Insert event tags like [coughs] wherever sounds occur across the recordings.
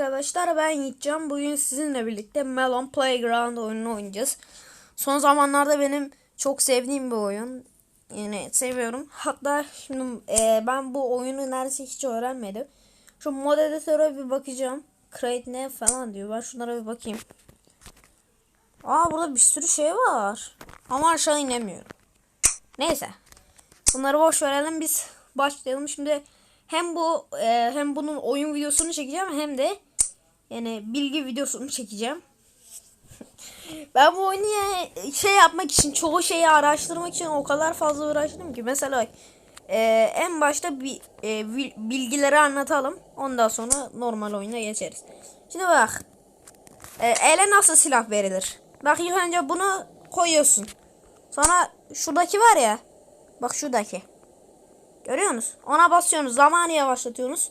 arkadaşlar ben Yiğitcan. Bugün sizinle birlikte Melon Playground oyununu oynayacağız. Son zamanlarda benim çok sevdiğim bir oyun. Yani seviyorum. Hatta şimdi e, ben bu oyunu neredeyse hiç öğrenmedim. Şu mod editöre bir bakacağım. Create ne falan diyor. Ben şunlara bir bakayım. Aa burada bir sürü şey var. Ama aşağı inemiyorum. Neyse. Bunları boş verelim biz başlayalım. Şimdi hem bu e, hem bunun oyun videosunu çekeceğim hem de yani bilgi videosunu çekeceğim. [laughs] ben bu oyunu şey yapmak için çoğu şeyi araştırmak için o kadar fazla uğraştım ki mesela e, en başta bir e, bil- bilgileri anlatalım. Ondan sonra normal oyuna geçeriz. Şimdi bak. E, ele nasıl silah verilir? Bak ilk önce bunu koyuyorsun. Sonra şuradaki var ya. Bak şuradaki. Görüyor musunuz? Ona basıyorsunuz. Zamanı yavaşlatıyorsunuz.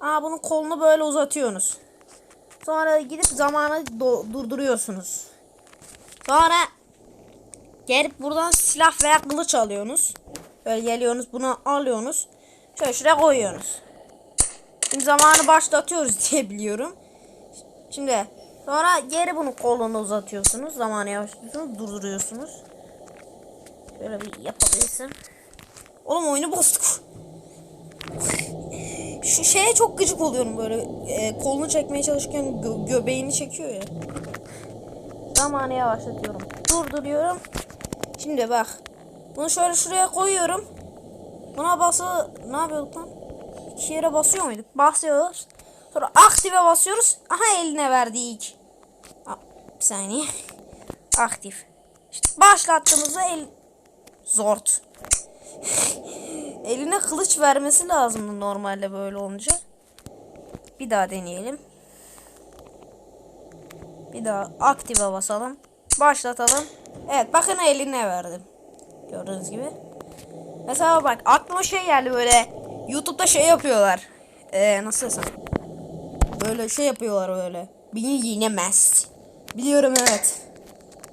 Aa bunun kolunu böyle uzatıyorsunuz. Sonra gidip zamanı durduruyorsunuz. Sonra gelip buradan silah veya kılıç alıyorsunuz. Böyle geliyorsunuz bunu alıyorsunuz. Şöyle şuraya koyuyorsunuz. Şimdi zamanı başlatıyoruz [laughs] diye biliyorum. Şimdi sonra geri bunun kolunu uzatıyorsunuz. Zamanı yavaşlatıyorsunuz. Durduruyorsunuz. Şöyle bir yapabilirsem. Oğlum oyunu boztuk. Şu şeye çok gıcık oluyorum böyle. E, kolunu çekmeye çalışırken gö- göbeğini çekiyor ya. Zamanı yavaşlatıyorum. Durduruyorum. Şimdi bak. Bunu şöyle şuraya koyuyorum. Buna bası ne yapıyorduk lan? İki yere basıyor muyduk? Basıyoruz. Sonra aktive basıyoruz. Aha eline verdik. Aa, bir saniye. Aktif. İşte başlattığımızda el zort. Eline kılıç vermesi lazımdı normalde böyle olunca. Bir daha deneyelim. Bir daha aktive basalım. Başlatalım. Evet bakın eline verdim. Gördüğünüz gibi. Mesela bak aklıma şey geldi böyle. Youtube'da şey yapıyorlar. Ee, nasıl desem. Böyle şey yapıyorlar böyle. Beni yenemez. Biliyorum evet.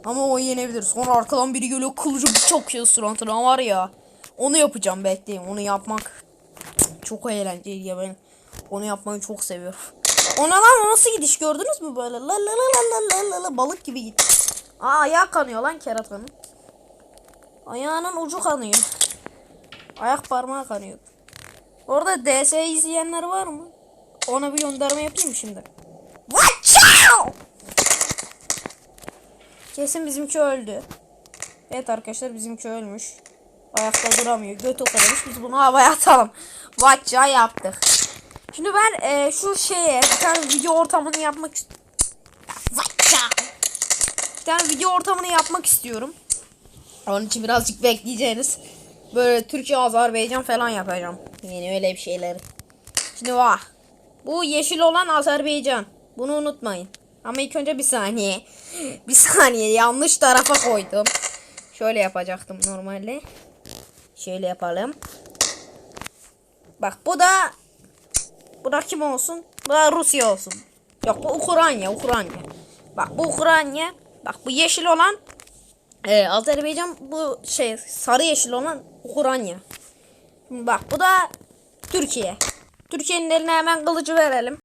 Ama o yenebilir. Sonra arkadan biri geliyor kılıcı bıçak yiyor suratına var ya. Onu yapacağım bekleyin. Onu yapmak çok eğlenceli ya ben. Onu yapmayı çok seviyorum. Ona lan nasıl gidiş gördünüz mü böyle? La la la la la la la balık gibi gitti. Aa ayağı kanıyor lan keratanın. Ayağının ucu kanıyor. Ayak parmağı kanıyor. Orada DS izleyenler var mı? Ona bir gönderme yapayım şimdi? Watch out! Kesin bizimki öldü. Evet arkadaşlar bizimki ölmüş. Ayakta duramıyor. Göt o kadarmış. Biz bunu havaya atalım. Vatça yaptık. Şimdi ben e, şu şeye bir tane video ortamını yapmak. Vatça. Bir tane video ortamını yapmak istiyorum. Onun için birazcık bekleyeceğiniz. Böyle Türkiye, Azerbaycan falan yapacağım. Yani öyle bir şeyleri. Şimdi bak. Bu yeşil olan Azerbaycan. Bunu unutmayın. Ama ilk önce bir saniye. Bir saniye yanlış tarafa koydum. Şöyle yapacaktım normalde. Şöyle yapalım. Bak bu da bu da kim olsun? Bu da Rusya olsun. Yok bu Ukrayna, Ukrayna. Bak bu Ukrayna. Bak bu yeşil olan e, Azerbaycan bu şey sarı yeşil olan Ukrayna. Bak bu da Türkiye. Türkiye'nin eline hemen kılıcı verelim.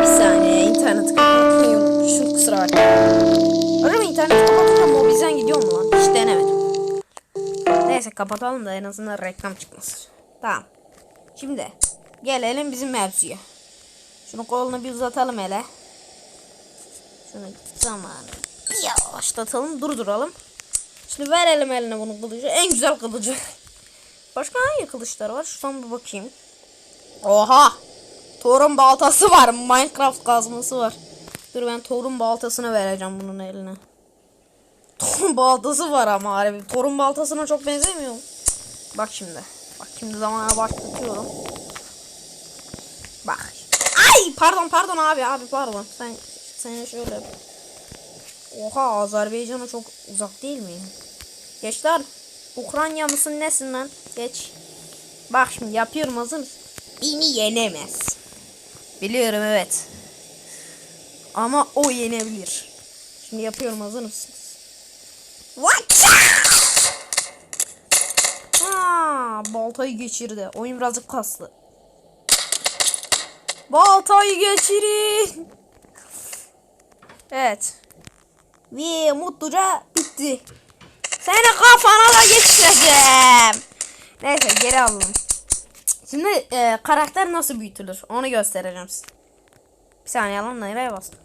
Bir saniye internet kapatmayı unutmuşum kusura bakmayın. Acaba internet kapatınca mobilden gidiyor mu lan? Hiç denemedim. Neyse kapatalım da en azından reklam çıkmasın. Tamam. Şimdi gelelim bizim mevzuya. Şunu kolunu bir uzatalım hele. Şunu zamanı yavaşlatalım durduralım. Şimdi verelim eline bunu kılıcı. En güzel kılıcı. Başka hangi kılıçlar var? Şuradan bir bakayım. Oha! Thor'un baltası var. Minecraft kazması var. Dur ben Thor'un baltasını vereceğim bunun eline. Thor'un baltası var ama harbi. Thor'un baltasına çok benzemiyor? Bak şimdi. Bak şimdi zamana başlatıyorum. Bak. Ay pardon pardon abi abi pardon. Sen sen şöyle. Oha Azerbaycan'a çok uzak değil mi? Gençler Ukrayna mısın nesin lan? Geç. Bak şimdi yapıyorum hazır mısın? Beni yenemez. Biliyorum evet. Ama o yenebilir. Şimdi yapıyorum hazır mısınız? Watch! Ha, baltayı geçirdi. Oyun birazcık kaslı. Baltayı geçirin. Evet. Ve mutluca bitti. Seni kafana da geçireceğim. Neyse geri alalım. Şimdi e, karakter nasıl büyütülür onu göstereceğim size. Bir saniye lan nereye bastım?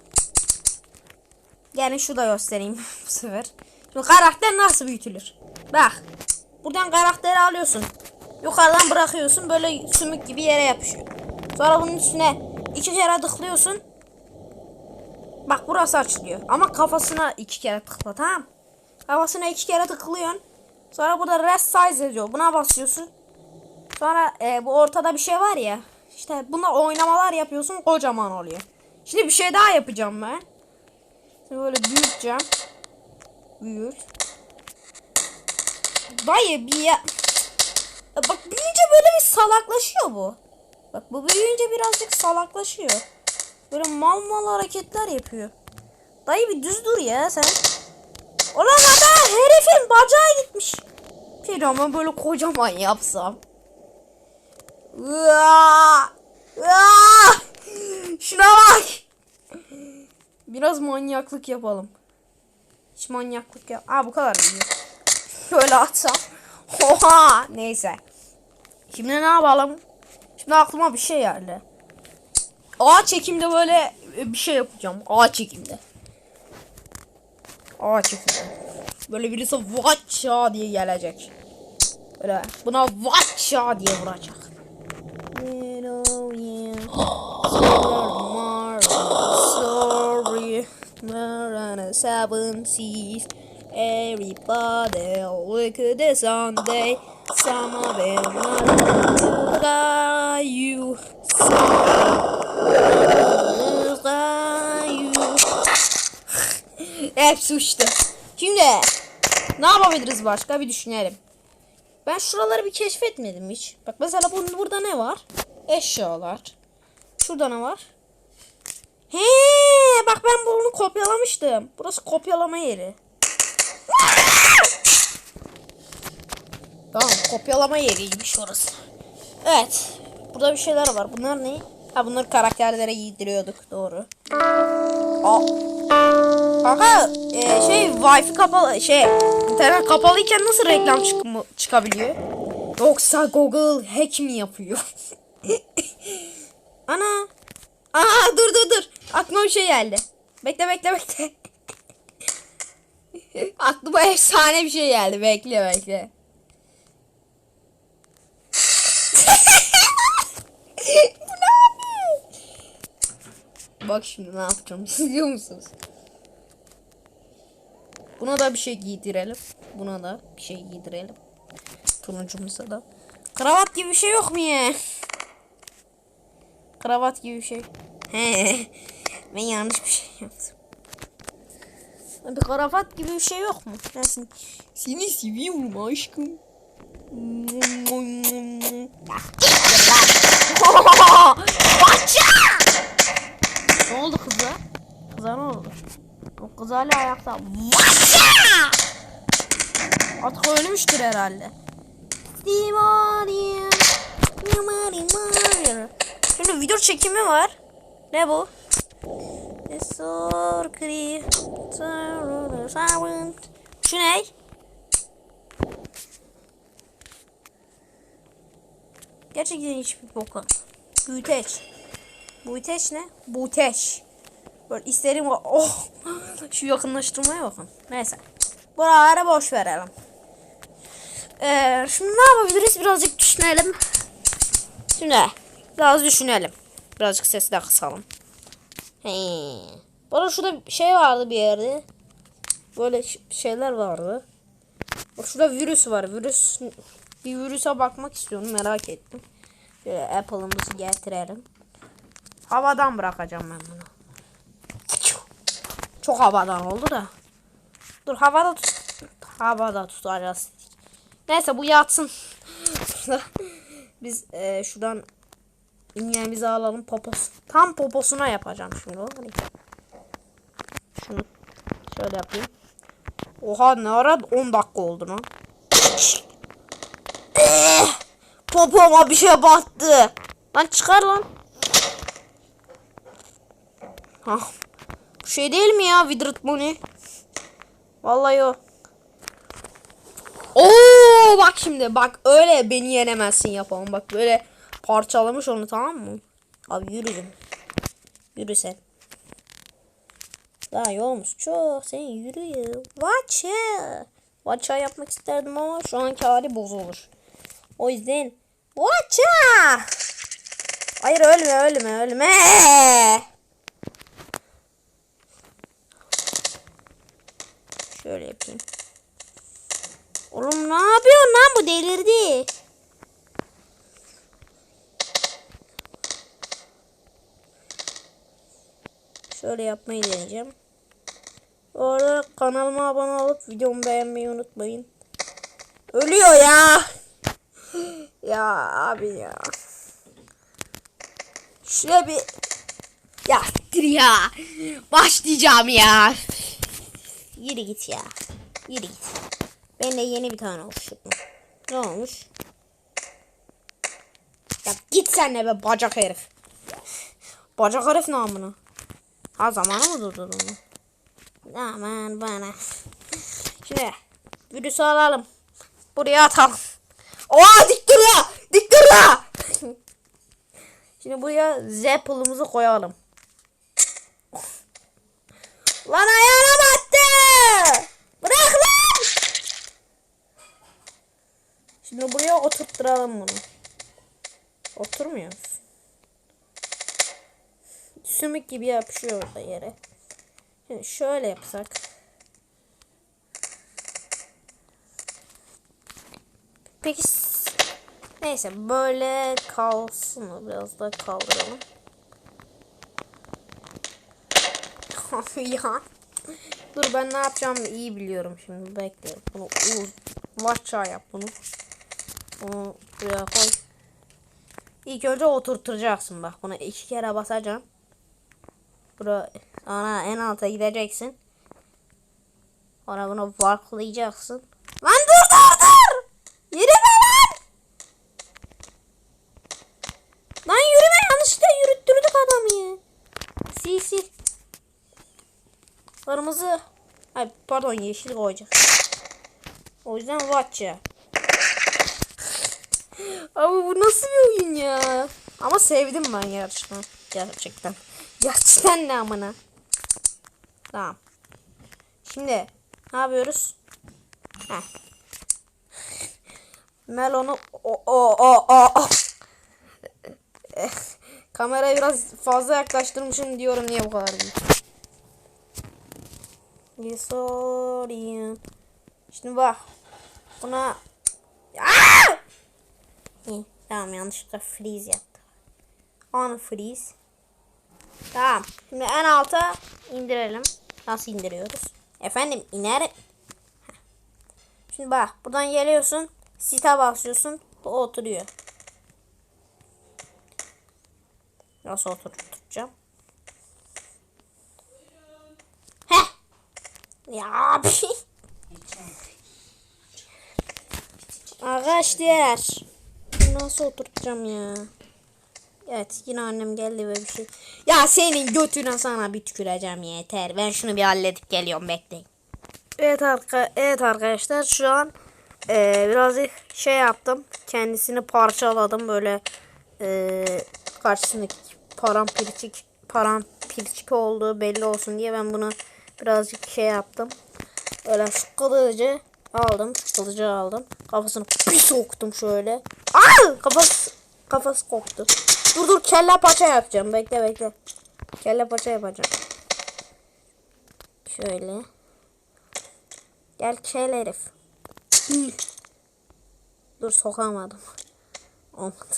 Gelin şu da göstereyim [laughs] bu sefer. Şimdi karakter nasıl büyütülür? Bak. Buradan karakteri alıyorsun. Yukarıdan bırakıyorsun böyle sümük gibi yere yapışıyor. Sonra bunun üstüne iki kere tıklıyorsun. Bak burası açılıyor. Ama kafasına iki kere tıkla tamam. Kafasına iki kere tıklıyorsun. Sonra burada rest size diyor. Buna basıyorsun. Sonra e, bu ortada bir şey var ya. İşte buna oynamalar yapıyorsun kocaman oluyor. Şimdi bir şey daha yapacağım ben. Şimdi böyle büyüteceğim. Büyüt. Dayı bir ya... Bak büyüyünce böyle bir salaklaşıyor bu. Bak bu büyüyünce birazcık salaklaşıyor. Böyle mal mal hareketler yapıyor. Dayı bir düz dur ya sen. Ulan adam herifin bacağı gitmiş. Bir ama böyle kocaman yapsam. Uaa! Uaa! Şuna bak. Biraz manyaklık yapalım. Hiç manyaklık yap. Aa bu kadar büyüyor. Şöyle atsam. Oha! Neyse. Şimdi ne yapalım? Şimdi aklıma bir şey geldi. Ağ çekimde böyle bir şey yapacağım. Ağ çekimde. Ağ çekimde. Böyle birisi vatça diye gelecek. Böyle buna vatça diye vuracak. Seven seas. Everybody look at the Sunday. Some of them are you. Hepsi uçtu. Şimdi ne yapabiliriz başka bir düşünelim. Ben şuraları bir keşfetmedim hiç. Bak mesela bunun burada ne var? Eşyalar. Şurada ne var? He, bak ben bunu kopyalamıştım. Burası kopyalama yeri. Tamam, kopyalama yeriymiş orası. Evet. Burada bir şeyler var. Bunlar ne? Ha bunları karakterlere giydiriyorduk. Doğru. Aa. Kanka e, şey wifi kapalı şey internet kapalıyken nasıl reklam çık çıkabiliyor? Yoksa Google hack mi yapıyor? [laughs] Ana. Aa dur dur dur. Aklıma bir şey geldi. Bekle bekle bekle. [laughs] Aklıma efsane bir şey geldi. Bekle bekle. [laughs] Bak şimdi ne yapacağım. [laughs] İzliyor musunuz? Buna da bir şey giydirelim. Buna da bir şey giydirelim. Turuncumuza da. Kravat gibi bir şey yok mu ya? Kravat gibi bir şey. Ben yanlış bir şey yaptım. Bir kravat gibi bir şey yok mu? Ben seni, seviyorum aşkım. Baça! ne oldu kıza? Kıza ne oldu? O kız hala ayakta. Artık ölmüştür herhalde. Şimdi video çekimi var. Ne bu? Şu ne? Gerçekten hiçbir boka. Büyüteç. Büyüteç ne? Büyüteç. Böyle isterim o. Oh. [laughs] Şu yakınlaştırmaya bakın. Neyse. Buraları boş verelim. Ee, şimdi ne yapabiliriz? Birazcık düşünelim. Şimdi biraz düşünelim. Birazcık sesi de kısalım. He. Bana şurada şey vardı bir yerde. Böyle şeyler vardı. Bak şurada virüs var. Virüs bir virüse bakmak istiyorum. Merak ettim. Şöyle Apple'ımızı getirelim. Havadan bırakacağım ben bunu. Çok havadan oldu da. Dur havada tut. Havada tutacağız. Neyse bu yatsın. [laughs] Biz e, şuradan iğnemizi alalım popos. Tam poposuna yapacağım şunu. Hani. Şunu şöyle yapayım. Oha ne ara 10 dakika oldu lan. Eh, popoma bir şey battı. Lan çıkar lan. Ah. Bu şey değil mi ya Withered Money? Vallahi o. Oo bak şimdi bak öyle beni yenemezsin yapalım. Bak böyle parçalamış onu tamam mı? Abi yürüdüm. Yürü sen. Daha yolumuz çok. Sen yürü. Watcha. Watcha yapmak isterdim ama şu anki hali bozulur. O yüzden Watcha. Hayır ölme ölme ölme. Şöyle yapayım. Oğlum ne yapıyorsun lan bu delirdi. Şöyle yapmayı deneyeceğim. Bu arada kanalıma abone olup videomu beğenmeyi unutmayın. Ölüyor ya. [gasps] ya abi ya. Şöyle bir ya ya. Başlayacağım ya. Yürü git ya. Yürü git. Ben de yeni bir tane oluşum. Ne olmuş? Ya git sen de be bacak herif. Bacak herif ne amına? Ha zamanı mı durdurdun onu? Aman bana. Şimdi virüsü alalım. Buraya atalım. Oha dik dur ya. Dik dur ya. Şimdi buraya Z pulumuzu koyalım. Lan ayağına battı. Bırak lan. Şimdi buraya oturtturalım bunu. Oturmuyor. Sümük gibi yapışıyor orada yere. Şimdi şöyle yapsak. Peki neyse böyle kalsın biraz da kaldıralım. [laughs] ya. Dur ben ne yapacağımı iyi biliyorum şimdi bekle. Bunu uz Watcha yap bunu. Bunu buraya koy. İlk önce oturtacaksın bak. Bunu iki kere basacaksın. Bura ana en alta gideceksin. Sonra bunu varklayacaksın. Lan dur dur dur! Yürüme lan! Lan yürüme yanlışlıkla yürüttürdük adamı ya. Sil sil. Kırmızı. Ay pardon yeşil koyacak. O yüzden watch'a. Abi bu nasıl bir oyun ya? Ama sevdim ben gerçekten. Gerçekten. Gerçekten ne amına. Tamam. Şimdi ne yapıyoruz? Heh. Melonu o o o o. Eh, Kamerayı biraz fazla yaklaştırmışım diyorum niye bu kadar. Sorry. Şimdi bak. Buna Aa! İyi, tamam yanlışlıkla freeze yaptım. On freeze. Tamam. Şimdi en alta indirelim. Nasıl indiriyoruz? Efendim iner. Şimdi bak buradan geliyorsun. Site basıyorsun. O oturuyor. Nasıl oturtacağım? Heh. Ya bir şey. Arkadaşlar. Nasıl oturtacağım ya? Evet yine annem geldi ve bir şey. Ya senin götüne sana bir tüküreceğim yeter. Ben şunu bir halledip geliyorum bekleyin. Evet, arka evet arkadaşlar şu an e, birazcık şey yaptım. Kendisini parçaladım böyle e, karşısındaki parampirçik parampirçik olduğu belli olsun diye ben bunu birazcık şey yaptım. Öyle şu aldım. Şu aldım. Kafasını bir soktum şöyle. Aa! Kafası kafası koptu. Dur dur kelle paça yapacağım. Bekle bekle. Kelle paça yapacağım. Şöyle. Gel kel herif. Dur sokamadım. Olmadı.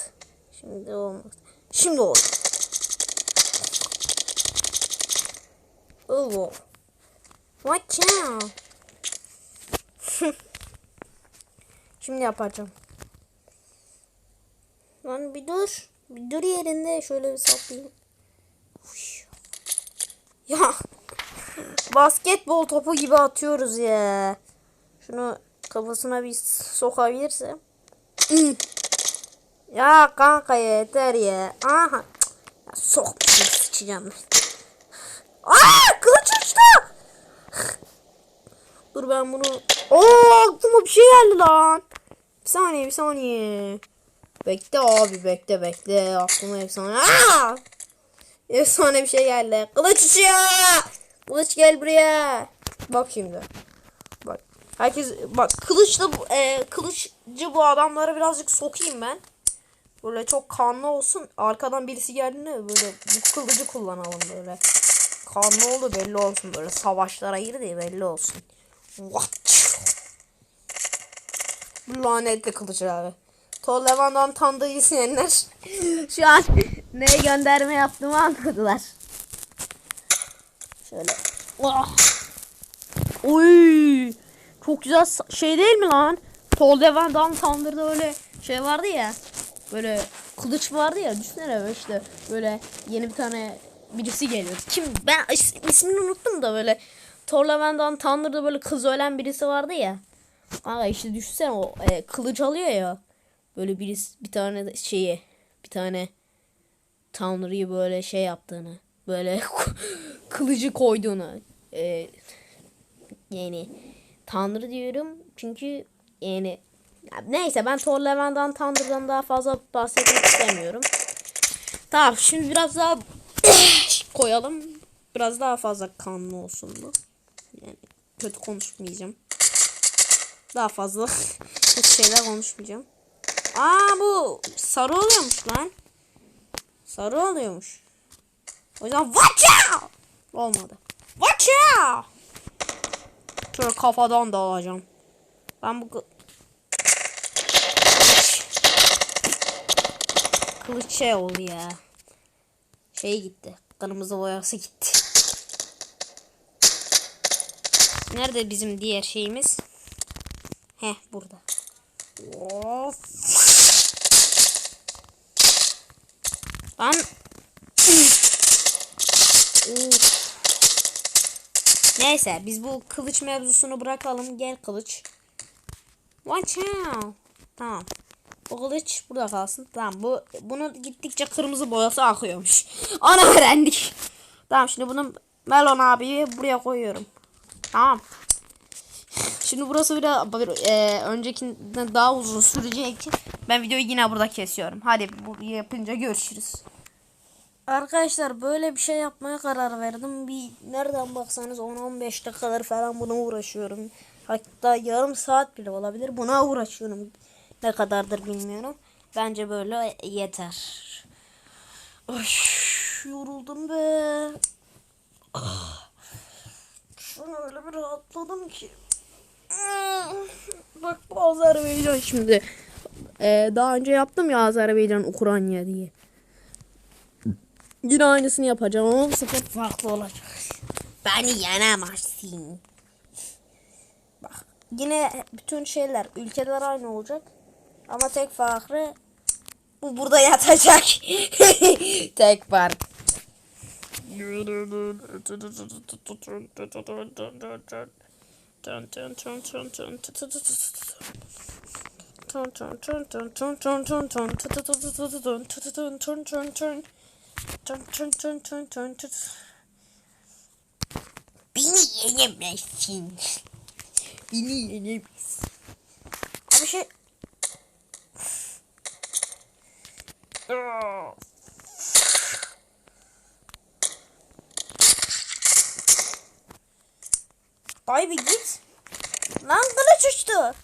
Şimdi olmadı. Şimdi oldu. Oh. Watch out. Şimdi yapacağım. Lan bir dur. Dur yerinde şöyle bir saplayayım. Ya. Basketbol topu gibi atıyoruz ya. Şunu kafasına bir sokabilirsem. Hı. ya kanka yeter ya. Aha. Ya sok sıçacağım. Aa kılıç uçtu. Dur ben bunu... Oo aklıma bir şey geldi lan. Bir saniye bir saniye. Bekle abi bekle bekle. Aklıma efsane. Aa! Efsane bir şey geldi. Kılıç uçuyor. Kılıç gel buraya. Bak şimdi. Bak. Herkes bak kılıçla e, kılıçcı bu adamlara birazcık sokayım ben. Böyle çok kanlı olsun. Arkadan birisi geldiğinde böyle bu kılıcı kullanalım böyle. Kanlı oldu belli olsun böyle savaşlara girdi belli olsun. What? Lanetli kılıç abi. Tol Levan'dan tanıdığı izleyenler [laughs] şu an neye gönderme yaptığımı anladılar. Şöyle. Oh. Oy. Çok güzel şey değil mi lan? Tol Levan'dan Thunder'da öyle şey vardı ya. Böyle kılıç vardı ya. Düşünsene işte böyle yeni bir tane birisi geliyor. Kim? Ben is- ismini unuttum da böyle Thor Levan'dan Thunder'da böyle kız ölen birisi vardı ya. Kanka işte düşünsene o e, kılıç alıyor ya. Böyle birisi bir tane şeyi bir tane Tanrı'yı böyle şey yaptığını böyle [laughs] kılıcı koyduğunu e, yani Tanrı diyorum çünkü yani ya neyse ben Thor Levan'dan Tanrı'dan daha fazla bahsetmek istemiyorum. Tamam şimdi biraz daha [coughs] koyalım. Biraz daha fazla kanlı olsun bu. Yani kötü konuşmayacağım. Daha fazla [laughs] kötü şeyler konuşmayacağım. Aa bu sarı oluyormuş lan. Sarı oluyormuş. O yüzden watch out! Olmadı. Watch out! Şöyle kafadan da alacağım. Ben bu kı- kılıç şey oldu ya. Şey gitti. Kırmızı boyası gitti. Nerede bizim diğer şeyimiz? Heh burada. Of. Lan. Neyse biz bu kılıç mevzusunu bırakalım. Gel kılıç. Watch out. Tamam. Bu kılıç burada kalsın. Tamam bu bunu gittikçe kırmızı boyası akıyormuş. Onu öğrendik. Tamam şimdi bunu Melon abiyi buraya koyuyorum. Tamam. Şimdi burası biraz bir, e, öncekinden daha uzun süreceği için ben videoyu yine burada kesiyorum. Hadi bu yapınca görüşürüz. Arkadaşlar böyle bir şey yapmaya karar verdim. Bir nereden baksanız 10-15 dakikalar falan buna uğraşıyorum. Hatta yarım saat bile olabilir. Buna uğraşıyorum. Ne kadardır bilmiyorum. Bence böyle yeter. Ay, yoruldum be. Şu an öyle bir rahatladım ki. Bak bu Azerbaycan şimdi. Ee, daha önce yaptım ya Azerbaycan Ukrayna diye. Yine aynısını yapacağım ama bu sefer farklı olacak. Beni yenemezsin. Bak yine bütün şeyler ülkeler aynı olacak. Ama tek farkı bu burada yatacak. [laughs] tek fark. Beni yenemezsin. Beni yenemezsin. Bir şey... Ay bir git. Lan kılıç uçtu.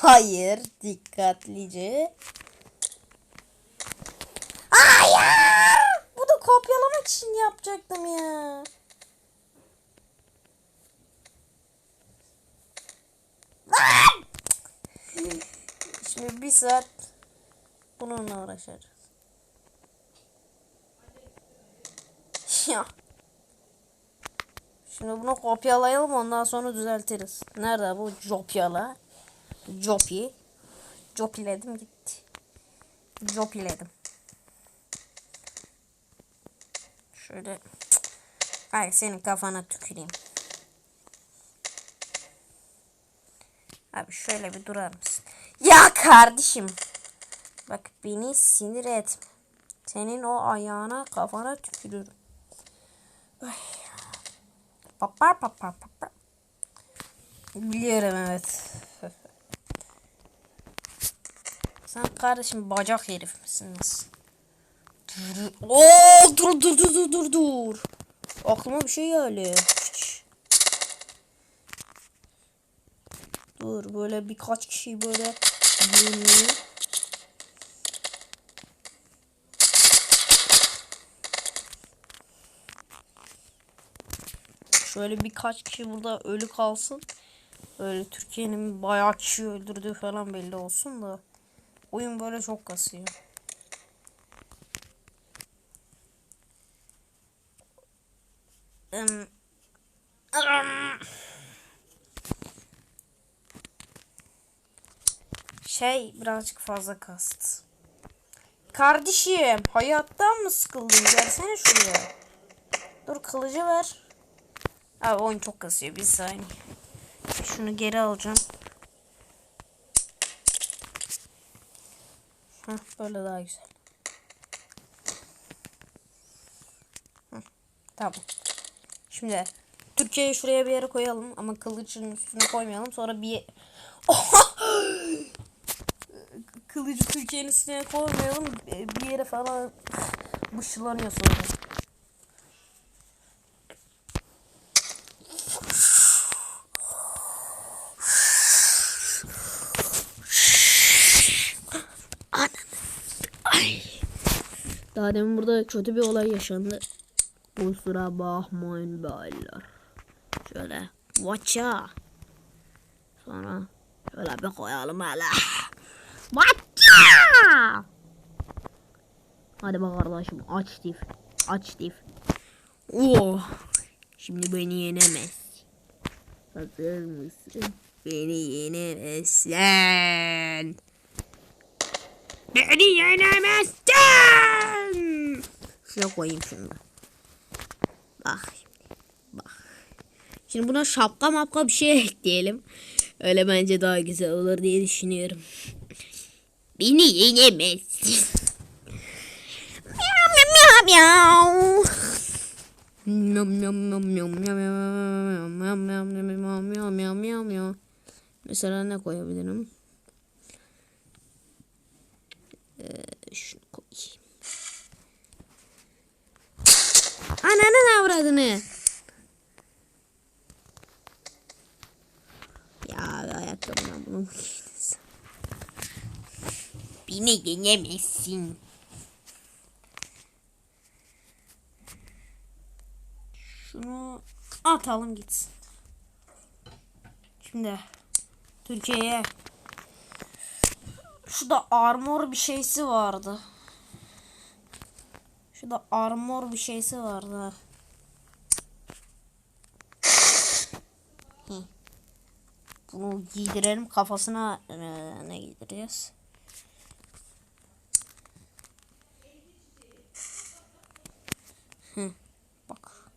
Hayır dikkatlice. Hayır. Bu da kopyalamak için yapacaktım ya. Şimdi bir saat bununla uğraşacağız. Ya. Şimdi bunu kopyalayalım ondan sonra düzeltiriz. Nerede bu copyala? Jopi. Jopiledim gitti. Jopiledim. Şöyle. Ay senin kafana tüküreyim. Abi şöyle bir durar mısın? Ya kardeşim. Bak beni sinir etme. Senin o ayağına kafana tükürürüm. Ay. Papar papar papar. Biliyorum evet. Sen kardeşim bacak herif misin nasıl? Dur. Oo, dur dur dur dur dur dur. Aklıma bir şey geldi. Dur böyle birkaç kişi böyle yeni Şöyle birkaç kişi burada ölü kalsın. Böyle Türkiye'nin bayağı kişi öldürdüğü falan belli olsun da. Oyun böyle çok kasıyor. Şey birazcık fazla kast. Kardeşim hayattan mı sıkıldın? Gelsene şuraya. Dur kılıcı ver. Abi oyun çok kasıyor bir saniye. Şunu geri alacağım. Heh, böyle daha güzel. Heh, tamam. Şimdi Türkiye'yi şuraya bir yere koyalım ama kılıcın üstüne koymayalım. Sonra bir kılıcı Türkiye'nin üstüne koymayalım. Bir yere falan bışılanıyor sonra. Daha demin burada kötü bir olay yaşandı. Kusura bakmayın beyler. Şöyle vaça. Sonra şöyle bir koyalım hele. Vaça. Hadi bak kardeşim aç dif. Aç dif. Oh. Şimdi beni yenemez. Hazır mısın? Beni yenemezsen. Beni yenemezsin. Şuraya koyayım şunu. da. Bak. Bak. Şimdi buna şapka mapka bir şey ekleyelim. Öyle bence daha güzel olur diye düşünüyorum. Beni yenemezsin. Miau miau miau. Nom Ananın avradını. Ya ayakkabına bunu giydiniz? Beni yenemezsin. Şunu atalım gitsin. Şimdi Türkiye'ye Şurada armor bir şeysi vardı. Şurada armor bir şeysi vardı. Hı. Bunu giydirelim kafasına e, ne giydireceğiz? Hı. Bak.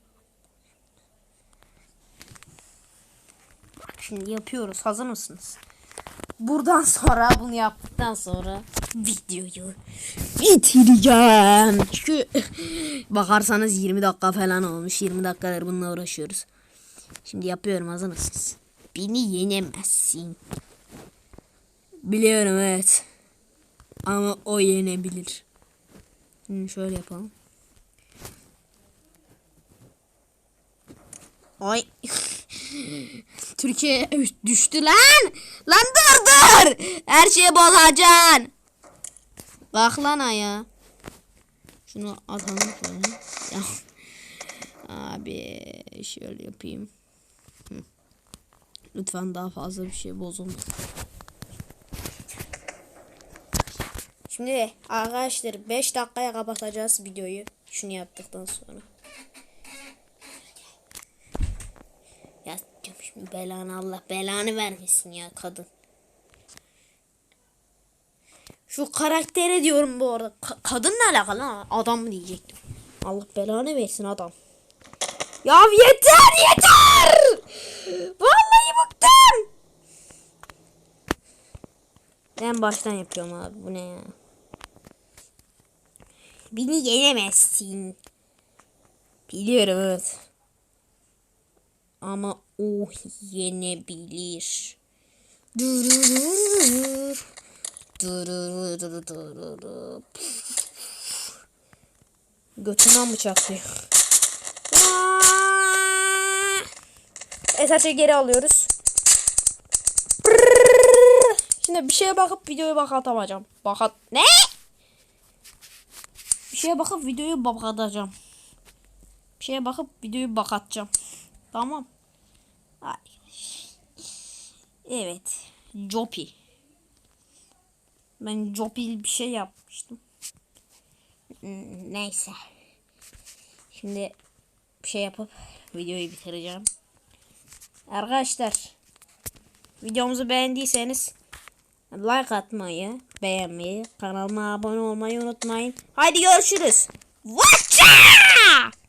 Bak şimdi yapıyoruz. Hazır mısınız? Buradan [laughs] sonra bunu yaptıktan sonra videoyu bitireceğim. Çünkü [laughs] bakarsanız 20 dakika falan olmuş. 20 dakikadır bununla uğraşıyoruz. Şimdi yapıyorum hazır mısınız? Beni yenemezsin. Biliyorum evet. Ama o yenebilir. Şimdi şöyle yapalım. Ay. [laughs] Türkiye düştü lan. Lan dur dur. Her şeyi bozacaksın. Bak lan aya. Şunu atalım şöyle. Ya. Abi şöyle yapayım. Lütfen daha fazla bir şey bozulma. Şimdi arkadaşlar 5 dakikaya kapatacağız videoyu. Şunu yaptıktan sonra. Ya diyorum şimdi belanı Allah belanı vermesin ya kadın. Şu karaktere diyorum bu arada. Ka- kadın ne alakalı lan? Adam mı diyecektim. Allah belanı versin adam. Ya yeter yeter. Vallahi bıktım. Ben baştan yapıyorum abi. Bu ne ya? Beni yenemezsin. Biliyorum evet. Ama o yenebilir. Durururur. Dururururur. Götünden bıçaklıyor. Esas'ı geri alıyoruz. Şimdi bir şeye bakıp videoyu bak atamayacağım. Bak at... Ne? Bir şeye bakıp videoyu bak atacağım. Bir şeye bakıp videoyu bak atacağım. Tamam. Evet. Jopi. Ben Jopi bir şey yapmıştım. Hmm, Neyse. Şimdi bir şey yapıp videoyu bitireceğim. Arkadaşlar videomuzu beğendiyseniz like atmayı, beğenmeyi, kanalıma abone olmayı unutmayın. Haydi görüşürüz. Watcha!